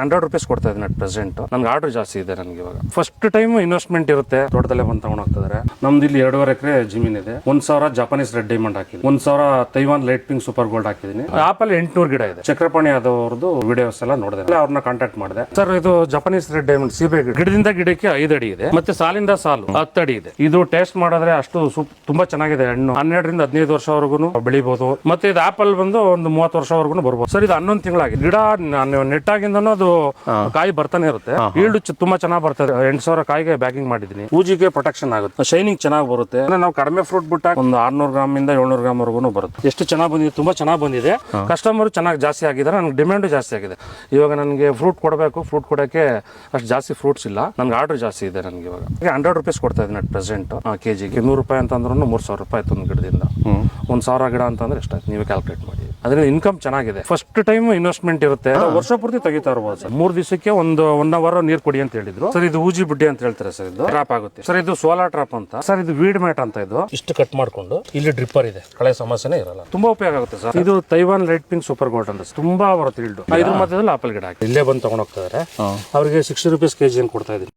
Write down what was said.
Hundred rupees ಕೊಡ್ತಾ ಇದ್ದೀನಿ at present ನನ್ಗೆ ಆರ್ಡರ್ ಜಾಸ್ತಿ ಇದೆ ನನಗೆ ಇವಾಗ. ಫಸ್ಟ್ ಟೈಮ್ ಇನ್ವೆಸ್ಟ್ಮೆಂಟ್ ಇರುತ್ತೆ. ತೋಟದಲ್ಲೇ ಬಂದು ತಗೊಂಡು ಹೋಗ್ತಿದ್ದಾರೆ ನಮ್ದು ಇಲ್ಲಿ ಎರಡೂವರೆ ಎಕರೆ ಜಮೀನ್ ಇದೆ. ಒಂದ್ ಸಾವಿರ ಜಪಾನೀಸ್ ರೆಡ್ ಡೈಮಂಡ್ ಹಾಕಿದ್ದೀನಿ. ಒಂದ್ ಸಾವಿರ Taiwan light pink super gold ಹಾಕಿದ್ದೀನಿ. ಆಪಲ್ ಎಂಟ್ನೂರು ಗಿಡ ಇದೆ. ಚಕ್ರಪಾಣಿ ಆದವ್ರದ್ದು ವಿಡಿಯೋಸ್ ಎಲ್ಲ ನೋಡಿದೆ. ಅವ್ರನ್ನ ಕಾಂಟ್ಯಾಕ್ಟ್ ಮಾಡಿದೆ. ಸರ್ ಇದು ಜಪಾನೀಸ್ ರೆಡ್ ಡೈಮಂಡ್ ಸೀಬೆ ಗಿಡದಿಂದ ಗಿಡಕ್ಕೆ ಐದು ಅಡಿ ಇದೆ. ಮತ್ತೆ ಸಾಲಿಂದ ಸಾಲು ಹತ್ತು ಅಡಿ ಇದೆ. ಇದು ಟೇಸ್ಟ್ ಮಾಡಿದ್ರೆ ಅಷ್ಟು ತುಂಬಾ ಚೆನ್ನಾಗಿದೆ ಹಣ್ಣು. ಹನ್ನೆರಡರಿಂದ ಹದಿನೈದು ವರ್ಷವರೆಗೂ ಬೆಳಿಬಹುದು ಮತ್ತೆ ಇದು ಆಪಲ್ ಬಂದು ಒಂದು ಮೂವತ್ತು ವರ್ಷವರೆಗೂ ಬರ್ಬೋದು. ಸರ್ ಇದು ಹನ್ನೊಂದು ತಿಂಗಳಾಗಿದೆ. ಗಿಡ ನೆಟ್ಟಾಗಿಂದನೂ ಅದು ಕಾಯಿ ಬರ್ತಾನೆ ಇರುತ್ತೆ. ಈಲ್ಡ್ ತುಂಬಾ ಚೆನ್ನಾಗಿ ಬರ್ತದೆ. ಎಂಟು ಸಾವಿರ ಕಾಯಿಗೆ ಬ್ಯಾಗಿಂಗ್ ಮಾಡಿದೀನಿ ಪೂಜಿಗೆ ಪ್ರೊಟೆಕ್ಷನ್ ಆಗುತ್ತೆ. ಶೈನಿಂಗ್ ಚೆನ್ನಾಗಿ ಬರುತ್ತೆ. ನಾವು ಕಡಿಮೆ ಫ್ರೂಟ್ ಬಿಟ್ಟ ಒಂದು ಆರ್ನೂರು ಗ್ರಾಮ್ ಇಂದ ಏಳ್ನೂರು ಗ್ರಾಮ್ ವರ್ಗೂ ಬರುತ್ತೆ. ಎಷ್ಟು ಚೆನ್ನಾಗಿ ಬಂದಿದೆ ತುಂಬಾ ಚೆನ್ನಾಗಿ ಬಂದಿದೆ. ಕಸ್ಟಮರ್ ಚೆನ್ನಾಗಿ ಜಾಸ್ತಿ ಆಗಿದ್ದಾರೆ. ನನಗೆ ಡಿಮ್ಯಾಂಡ್ ಜಾಸ್ತಿ ಆಗಿದೆ. ಇವಾಗ ನನಗೆ ಫ್ರೂಟ್ ಕೊಡಬೇಕು. ಫ್ರೂಟ್ ಕೊಡಕ್ಕೆ ಅಷ್ಟು ಜಾಸ್ತಿ ಫ್ರೂಟ್ಸ್ ಇಲ್ಲ. ನನ್ಗೆ ಆರ್ಡರ್ ಜಾಸ್ತಿ ಇದೆ ನನಗೆ ಇವಾಗ. ಹಂಡ್ರೆಡ್ ರುಪೀಸ್ ಕೊಡ್ತಾ ಇದ್ದೀನಿ ಅಟ್ ಪ್ರೆಸೆಂಟ್ ಕೆ ಜಿಗೆ ನೂರು ರೂಪಾಯಿ ಅಂತಂದ್ರೂ ಮೂರು ಸಾವಿರ ರೂಪಾಯಿ ಆಯ್ತು ಒಂದು ಗಿಡದಿಂದ. ಒಂದು ಸಾವಿರ ಗಿಡ ಅಂತಂದ್ರೆ ಎಷ್ಟಾಯ್ತು? ನೀವೇ ಕ್ಯಾಲ್ಕುಲೇಟ್ ಮಾಡಿ. ಅದರಿಂದ ಇನ್ಕಮ್ ಚೆನ್ನಾಗಿದೆ. ಫಸ್ಟ್ ಟೈಮ್ ಇನ್ವೆಸ್ಟ್ಮೆಂಟ್ ಇರುತ್ತೆ. ವರ್ಷ ಪೂರ್ತಿ ತೆಗಿತಾ ಇರಬಹುದು ಸರ್. ಮೂರ್ ದಿವಸಕ್ಕೆ ಒಂದು ಒನ್ ಅವರ್ ನೀರ್ ಕೊಡಿ ಅಂತ ಹೇಳಿದ್ರು. ಸರ್ ಇದು ಊಜಿ ಬುಡ್ಡಿ ಅಂತ ಹೇಳ್ತಾರೆ ಸರ್ ಇದು. ಟ್ರಾಪ್ ಆಗುತ್ತೆ. ಸರ್ ಇದು ಸೋಲಾರ್ ಟ್ರಾಪ್ ಅಂತ. ಸರ್ ಇದು ವೀಡ್ ಮ್ಯಾಟ್ ಅಂತ ಇದು. ಇಷ್ಟು ಕಟ್ ಮಾಡ್ಕೊಂಡು ಇಲ್ಲಿ ಡ್ರಿಪ್ಪರ್ ಇದೆ. ಕಳೆ ಸಮಸ್ಯೆನೇ ಇರಲ್ಲ. ತುಂಬಾ ಉಪಯೋಗ ಆಗುತ್ತೆ ಸರ್. ಇದು Taiwan light pink super gold ಅಂತ. ತುಂಬಾ ಬರುತ್ತೆ ಇಲ್ಡು ಇದ್ರ ಮಧ್ಯದಲ್ಲಿ ಆಪಲ್ ಗಿಡ ಇಲ್ಲೇ ಬಂದು ತಗೊಂಡೋಗ್ತಾರೆ ಅವರಿಗೆ ಸಿಕ್ಸ್ಟಿ ರುಪೀಸ್ ಕೆಜಿ ಏನ್ ಕೊಡ್ತಾ ಇದೀನಿ